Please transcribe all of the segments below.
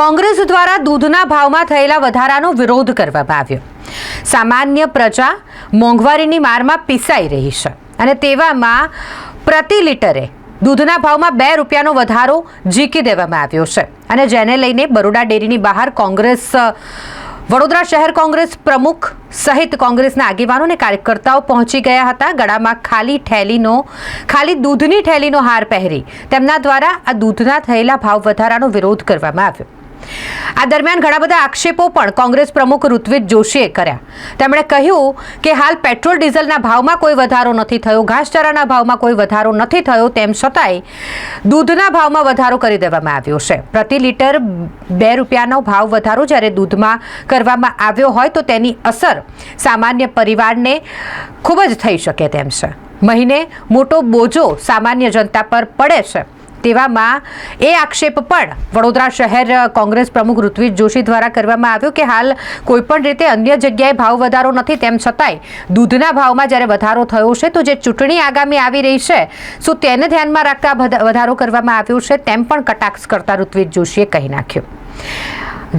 કોંગ્રેસ દ્વારા દૂધના ભાવમાં થયેલા વધારાનો વિરોધ કરવામાં આવ્યો. સામાન્ય પ્રજા મોંઘવારીની મારમાં પીસાઈ રહી છે અને તેવામાં પ્રતિ લીટરે દૂધના ભાવમાં બે રૂપિયાનો વધારો ઝીકી દેવામાં આવ્યો છે અને જેને લઈને બરોડા ડેરીની બહાર કોંગ્રેસ, વડોદરા શહેર કોંગ્રેસ પ્રમુખ સહિત કોંગ્રેસના આગેવાનો અને કાર્યકર્તાઓ પહોંચી ગયા હતા. ગળામાં ખાલી ઠેલીનો, ખાલી દૂધની ઠેલીનો હાર પહેરી તેમના દ્વારા આ દૂધના થયેલા ભાવ વધારાનો વિરોધ કરવામાં આવ્યો. આ દરમિયાન ઘણા બધા આક્ષેપો પણ કોંગ્રેસ પ્રમુખ ઋત્વિજ જોશીએ કર્યા. તેમણે કહ્યું કે હાલ પેટ્રોલ ડીઝલના ભાવમાં કોઈ વધારો નથી થયો, ઘાસચારાના ભાવમાં કોઈ વધારો નથી થયો, તેમ છતાંય દૂધના ભાવમાં વધારો કરી દેવામાં આવ્યો છે. પ્રતિ લીટર બે રૂપિયાનો ભાવ વધારો જ્યારે દૂધમાં કરવામાં આવ્યો હોય તો તેની અસર સામાન્ય પરિવારને ખૂબ જ થઈ શકે તેમ છે. મહિને મોટો બોજો સામાન્ય જનતા પર પડે છે. તેવામાં એ આક્ષેપ પણ વડોદરા શહેર કોંગ્રેસ પ્રમુખ ઋત્વિજ જોશી દ્વારા કરવામાં આવ્યો કે હાલ કોઈપણ રીતે અન્ય જગ્યાએ ભાવ વધારો નથી, તેમ છતાંય દૂધના ભાવમાં જ્યારે વધારો થયો છે, તો જે ચૂંટણી આગામી આવી રહી છે, શું તેને ધ્યાનમાં રાખતા વધારો કરવામાં આવ્યો છે, તેમ પણ કટાક્ષ કરતા ઋત્વિજ જોશીએ કહી નાખ્યું.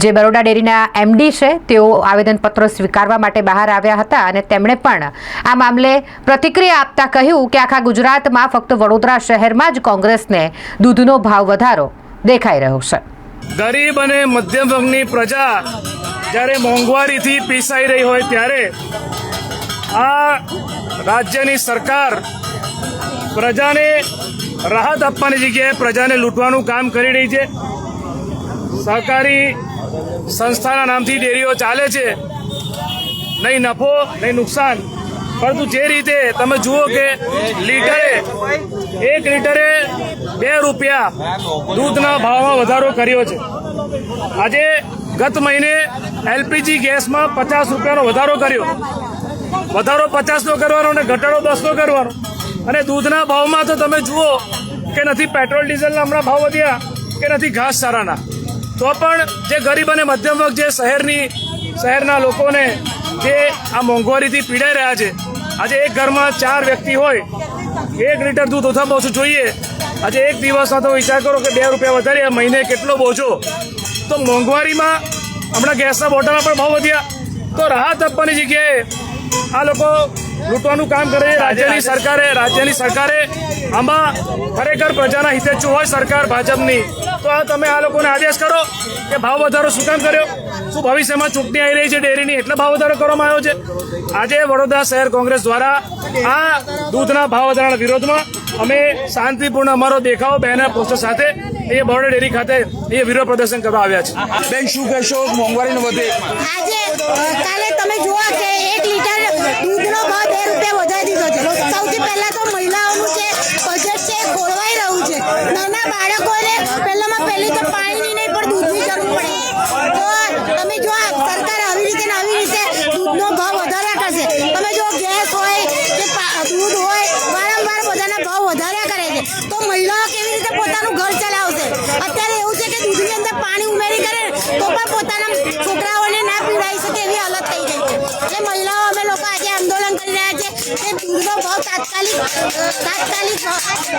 જે બરોડા ડેરીના એમડી છે, તેઓ આવેદનપત્ર સ્વીકારવા માટે બહાર આવ્યા હતા અને તેમણે પણ આ મામલે પ્રતિક્રિયા આપતા કહ્યું કે આખા ગુજરાતમાં ફક્ત વડોદરા શહેરમાં જ કોંગ્રેસને દૂધનો ભાવ વધારો દેખાઈ રહ્યો છે. ગરીબ અને મધ્યમ વર્ગની પ્રજા જ્યારે મોંઘવારીથી પીસાઈ રહી હોય ત્યારે આ રાજ્યની સરકાર પ્રજાને રાહત આપવાની જગ્યાએ પ્રજાને લૂંટવાનું કામ કરી રહી છે. સહકારી સંસ્થાના નામથી ડેરીઓ ચાલે છે. નહીં નફો, નહીં નુકસાન. પરંતુ જે રીતે તમે જુઓ કે લીટરે એક લીટરે બે રૂપિયા દૂધના ભાવમાં વધારો કર્યો છે. આજે ગત મહિને એલપીજી ગેસમાં પચાસ રૂપિયાનો વધારો કર્યો. વધારો પચાસનો કરવાનો અને ઘટાડો દસનો કરવાનો. અને દૂધના ભાવમાં તો તમે જુઓ કે નથી પેટ્રોલ ડીઝલના હમણાં ભાવ વધ્યા, કે નથી ઘાસચારાના તો પણ જે ગરીબ અને મધ્યમ વર્ગ જે શહેરની શહેરના લોકોને જે આ મોંઘવારીથી પીડાઈ રહ્યા છે, આજે એક ઘરમાં ચાર વ્યક્તિ હોય, એક લીટર દૂધ ઓછામાં ઓછું જોઈએ. આજે એક દિવસમાં તો વિચાર કરો કે બે રૂપિયા વધારે મહિને કેટલો બોજો. તો મોંઘવારીમાં હમણાં ગેસના બોટલના પણ ભાવ વધ્યા. તો રાહત આપવાની જગ્યાએ આ લોકો લૂંટવાનું કામ કરે છે રાજ્યની સરકારે રાજ્યની સરકારે આમાં ખરેખર પ્રજાના હિતેચ્છુ હોય સરકાર ભાજપની. તો આ તમે આ લોકોને આદેશ કરો કે ભાવ વધારો શું કામ કર્યો? શું ભવિષ્યમાં ચૂંટણી આવી રહી છે ડેરીની? એટલે ભાવ વધારો કરવામાં આવ્યો છે. આજે વડોદરા શહેર કોંગ્રેસ દ્વારા આ દૂધના ભાવ વધારાના વિરોધમાં અમે શાંતિપૂર્ણ અમારો દેખાવ બેનર પોસ્ટર સાથે એ બરોડા ડેરી ખાતે એ વિરોધ પ્રદર્શન કરવા આવ્યા છે. બેન શું કહેશો? મોંઘવારી વધે. આજે કાલે તમે જોવા કે એક લીટર દૂધનો ભાવ બે રૂપિયા વધારી દીધો છે સૌથી પહેલા તો મહિલાઓનું જે બજેટ છે એ ખોરવાઈ રહ્યું છે. નાના બાળકોને પહેલામાં પહેલી તો પાણીની નહીં, પણ દૂધની જરૂર પડે. તો તમે જો સરકાર આવી રીતે આવી રીતે દૂધનો ભાવ વધારા કરશે. તમે જો ગેસ હોય કે દૂધ હોય, વારંવાર બધાના ભાવ વધાર્યા કરે છે. તો મહિલાઓ કેવી રીતે પોતાનું ઘર ચલાવશે? અત્યારે તાત્કાલિક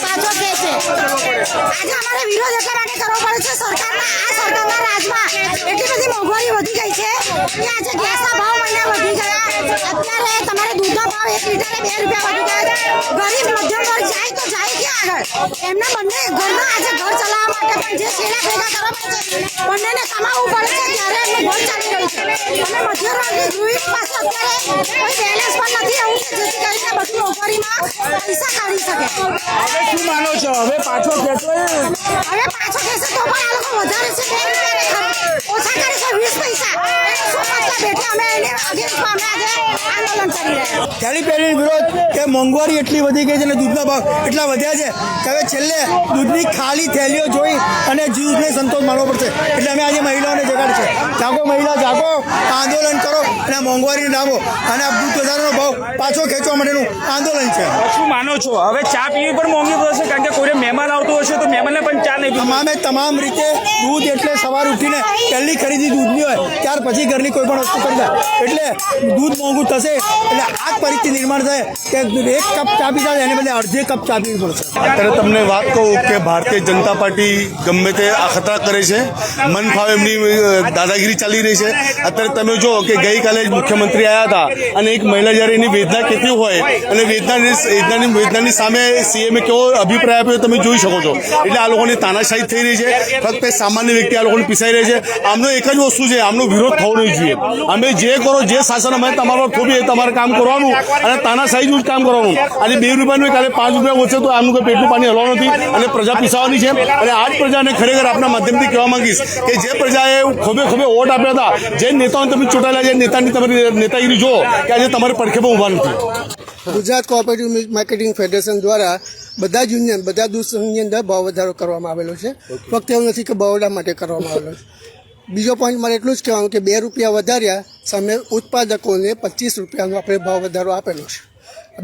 પાછો ખેંચે આજે અમારે વિરોધ એટલા માટે કરવો પડે છે. સરકારના આ સરકારના રાજમાં એટલી બધી મોંઘવારી વધી ગઈ છે કે આજે ગેસના ભાવ મહિના વધી ગયા. અત્યારે તમારે દૂધનો ભાવ એક લીટરે બે રૂપિયા વધી ગયા. ગરીબ મધ્યમ વર્ગ જાય તો જાય ક્યાં આગળ? એમના બંને ઘરના આજે ઘર ચલાવવા માટે પણ જે શેડા ભેગા કરવા પડે છે બંનેને કમાવવું પડે છે ત્યારે એમનું ઘર ચાલી રહ્યું છે. અને મધ્યમ વર્ગની પાસે અત્યારે કોઈ બેલેન્સ પણ નથી આવું કે જેથી કરીને બધી નોકરીમાં પૈસા કાઢી શકે. હવે શું માનો છો? હવે પાછો ખેંચો હવે પાછો કહેશે તો પણ આ લોકો વધારે છે બે રૂપિયા ઓછા કરે છે વીસ પૈસા. શું મતલબ એટલે અમે એને અગેન્સ્ટમાં અમે આજે આંદોલન કરી રહ્યા થેલી પહેરીને વિરોધ કે મોંઘવારી એટલી વધી ગઈ છે અને દૂધના ભાવ એટલા વધ્યા છે કે હવે છેલ્લે દૂધની ખાલી થેલીઓ જોઈ અને જીવને સંતોષ માનવો પડશે. એટલે અમે આજે મહિલાઓને જગાડ છે. જાગો મહિલા જાગો. આંદોલન કરો અને મોંઘવારીને ડામો. અને આ દૂધ વધારાનો ભાવ પાછો ખેંચવા માટેનું આંદોલન છે. શું માનો છો? હવે ચા પીવી પણ મોંઘી પડશે કારણ કે કોઈ મહેમાન આવતું હશે તો મહેમાનને પણ ચા નહીં તમામે તમામ રીતે દૂધ એટલે સવાર ઉઠીને પહેલી ખરીદી દૂધની હોય ત્યાર પછી ઘરની કોઈ પણ વસ્તુ ખરીદાય એટલે દૂધ મોંઘું થશે એટલે આ જ પરિસ્થિતિ નિર્માણ થાય કે એક કપ ચા પીતા એને બદલે અડધી કપ ચા પીવી પડશે. અત્યારે તમને વાત કહું કે ભારતીય જનતા પાર્ટી ગમે તે અખતરા કરે છે, મન ફાવે એમની દાદાગીરી ચાલી રહી છે. અત્યારે તમે જો કે ગઈકાલે જ મુખ્યમંત્રી આવ્યા હતા અને એક મહિલા જ્યારે એની વેદના કહેતી હોય અને વેદનાની વેદનાની સામે સીએમએ કેવો અભિપ્રાય આપ્યો તમે જોઈ શકો છો. એટલે આ લોકોની તાનાશાહી થઈ રહી છે. ફક્ત સામાન્ય વ્યક્તિ આ લોકોને પીસાઈ રહી છે. આમનો એક જ વસ્તુ છે, આમનો વિરોધ થવો નહીં જોઈએ. અમે જે કરો, જે શાસન અમે તમારો થોડી એ તમારે કામ કરવાનું અને તાનાશાહીનું જ કામ કરવાનું. અને બે રૂપિયાનું કાલે પાંચ રૂપિયા ઓછે તો આમનું કોઈ પેટનું પાણી હલવાનું નથી અને પ્રજા પીસાવાની છે અને આ જ પ્રજાને ખરેખર આપણા માધ્યમથી કહેવા માંગીશ કે જે પ્રજાએ ખોબે ખોબે વોટ આપ્યા હતા જે નેતાઓને તમે ચૂંટાયેલા જે નેતાની તમારી નેતાગીરી જો કે આજે તમારે પડખેમાં ઊભા નથી. ગુજરાત કોઓપરેટિવ માર્કેટિંગ ફેડરેશન દ્વારા બધા જ યુનિયન બધા દૂધ સંઘની અંદર ભાવ વધારો કરવામાં આવેલો છે. ફક્ત એવું નથી કે બરોડા માટે કરવામાં આવેલો છે. બીજો પોઈન્ટ મારે એટલું જ કહેવાનું કે બે રૂપિયા વધાર્યા સામે ઉત્પાદકોને પચીસ રૂપિયાનો આપણે ભાવ વધારો આપેલો છે.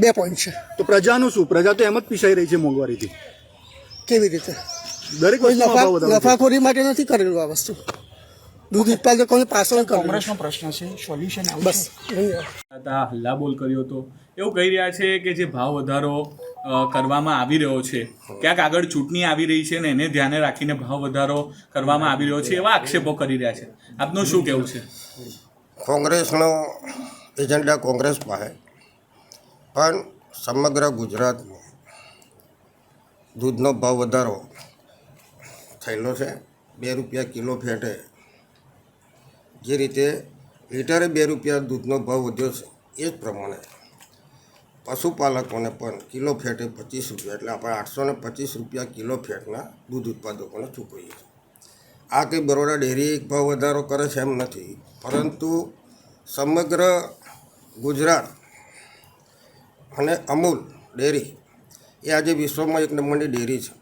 બે પોઈન્ટ છે. તો પ્રજાનું શું? પ્રજા તો એમ જ પીસાઈ રહી છે મોંઘવારીથી. કેવી રીતે? દરેક કોઈ નફા ભાવ નફાખોરી માટે નથી કરેલું આ વસ્તુ. દૂધ ઉત્પાદકોને પાછળ કોંગ્રેસનો પ્રશ્ન છે સોલ્યુશન બસ. હલ્લા બોલ કર્યો હતો. એવું કહી રહ્યા છે કે જે ભાવ વધારો કરવામાં આવી રહ્યો છે ક્યાંક આગળ ચૂંટણી આવી રહી છે ને એને ધ્યાને રાખીને ભાવ વધારો કરવામાં આવી રહ્યો છે એવા આક્ષેપો કરી રહ્યા છે. આપનું શું કહેવું છે? કોંગ્રેસનો એજન્ડા કોંગ્રેસ પાસે. પણ સમગ્ર ગુજરાતમાં દૂધનો ભાવ વધારો થયેલો છે. બે રૂપિયા કિલો ફેટે જે રીતે લીટરે બે રૂપિયા દૂધનો ભાવ વધ્યો છે, એ જ પ્રમાણે પશુપાલકોને પણ કિલો ફેટે પચીસ રૂપિયા, એટલે આપણે આઠસો ને પચીસ રૂપિયા કિલો ફેટના દૂધ ઉત્પાદકોને ચૂકવીએ છીએ. આ કંઈ બરોડા ડેરી એક ભાવ વધારો કરે છે એમ નથી, પરંતુ સમગ્ર ગુજરાત અને અમૂલ ડેરી એ આજે વિશ્વમાં એક નંબરની ડેરી છે.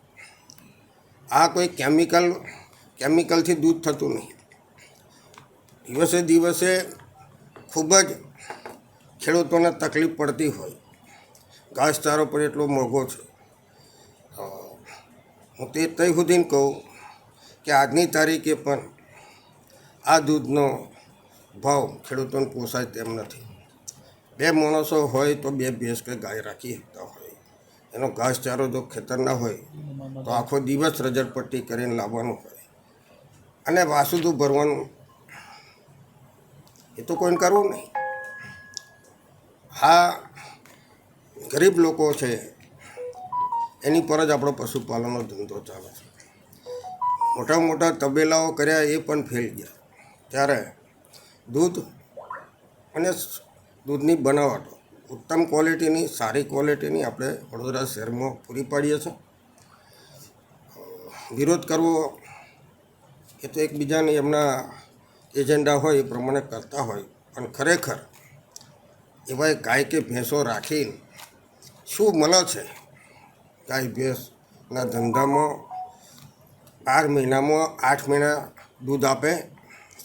આ કોઈ કેમિકલ, કેમિકલથી દૂધ થતું નહીં. દિવસે દિવસે ખૂબ જ ખેડૂતોને તકલીફ પડતી હોય. ઘાસચારો પણ એટલો મોંઘો છે. હું તે તઈ સુધી કહું કે આજની તારીખે પણ આ દૂધનો ભાવ ખેડૂતોને પોસાય તેમ નથી. બે માણસો હોય તો બે ભેંસ કે ગાય રાખી શકતા હોય. એનો ઘાસચારો જો ખેતરના હોય, તો આખો દિવસ રજડપટ્ટી કરીને લાવવાનું હોય. અને વાસુદું ભરવાનું, એ તો કોઈને કરવું નહીં. હા ગરીબ લોકો છે, એની પર જ આપણો પશુપાલનનો ધંધો ચાલે છે. મોટા મોટા તબેલાઓ કર્યા એ પણ ફેલ ગયા. ત્યારે દૂધ અને દૂધની બનાવટો ઉત્તમ ક્વોલિટીની, સારી ક્વોલિટીની આપણે વડોદરા શહેરમાં પૂરી પાડીએ છીએ. વિરોધ કરવો એ તો એકબીજાને એમના એજન્ડા હોય એ પ્રમાણે કરતા હોય, પણ ખરેખર એવા ગાય કે ભેંસો રાખીને શું મળે છે? ગાય ભેંસના ધંધામાં બાર મહિનામાં આઠ મહિના દૂધ આપે,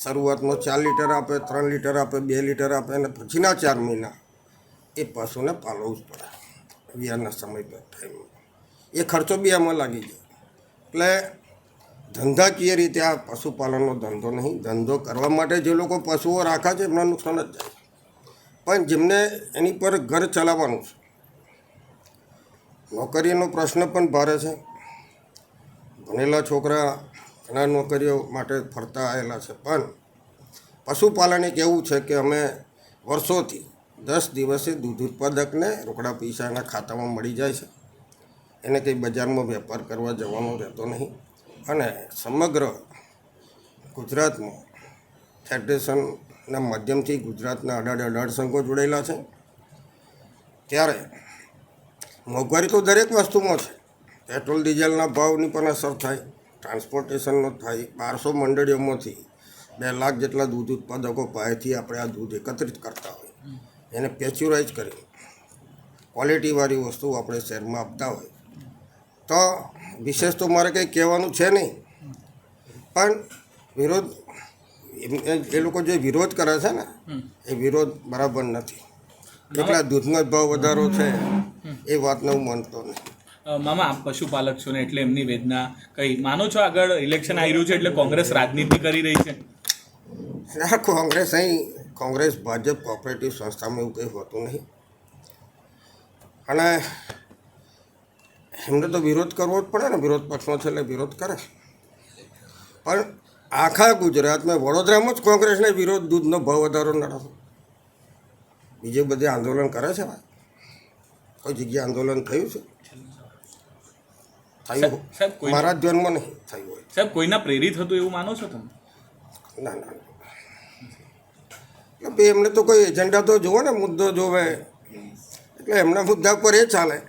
શરૂઆતમાં ચાર લીટર આપે, ત્રણ લીટર આપે, બે લીટર આપે અને પછીના ચાર મહિના એ પશુને પાલવું જ પડે. વિયારના સમય પર ટાઈમમાં એ ખર્ચો બી આમાં લાગી જાય. એટલે ધંધાકીય રીતે આ પશુપાલનનો ધંધો નહીં, ધંધો કરવા માટે જે લોકો પશુઓ રાખે છે એમના નુકસાન જ જાય. પણ જેમને એની પર ઘર ચલાવવાનું છે, નોકરીનો પ્રશ્ન પણ ભારે છે. ભણેલા છોકરા ઘણા નોકરીઓ માટે ફરતા આવેલા છે. પણ પશુપાલન એક એવું છે કે અમે વર્ષોથી દસ દિવસે દૂધ ઉત્પાદકને રોકડા પૈસા એના ખાતામાં મળી જાય છે. એને કંઈ બજારમાં વેપાર કરવા જવાનો રહેતો નહીં અને સમગ્ર ગુજરાતમાં ફેડરેશનના માધ્યમથી ગુજરાતના અઢાર અઢાર સંઘો જોડાયેલા છે. ત્યારે મોંઘવારી તો દરેક વસ્તુમાં છે. પેટ્રોલ, ડીઝલના ભાવની પણ અસર થાય, ટ્રાન્સપોર્ટેશનનો થાય. બારસો મંડળીઓમાંથી બે લાખ જેટલા દૂધ ઉત્પાદકો પાસેથી આપણે આ દૂધ એકત્રિત કરતા હોય એને પેચ્યુરાઇઝ કરી. ક્વોલિટીવાળી વસ્તુ આપણે શહેરમાં આપતા હોય. તો વિશેષ તો મારે કંઈ કહેવાનું છે નહીં. પણ વિરોધ એ- લોકો જે વિરોધ કરે છે ને, એ વિરોધ બરાબર નથી. એટલા દૂધનો જ ભાવ વધારો છે, એ વાતને હું માનતો નહીં. મામા પશુપાલક છો ને, એટલે એમની વેદના કઈ, માનો છો આગળ ઇલેક્શન આવી રહ્યું છે એટલે કોંગ્રેસ રાજનીતિ કરી રહી છે? આ કોંગ્રેસ અહીં કોંગ્રેસ ભાજપ કોઓપરેટિવ સંસ્થામાં એવું કંઈ હોતું નહીં. અને એમને તો વિરોધ કરવો જ પડે ને વિરોધ પક્ષનો છે એટલે વિરોધ કરે. પણ આખા ગુજરાતમાં વડોદરામાં જ કોંગ્રેસને વિરોધ દૂધનો ભાવ વધારો નડો બીજે બધે આંદોલન કરે છે ભાઈ. કોઈ જગ્યાએ આંદોલન થયું છે? થયું. મારા જન્મ નહીં થયું હોય. સાહેબ કોઈના પ્રેરિત હતું એવું માનો છો તમે? ના ના ના. એમને તો કોઈ એજન્ડા તો જુઓ ને, મુદ્દો જોવે. એટલે એમના મુદ્દા પર એ ચાલે.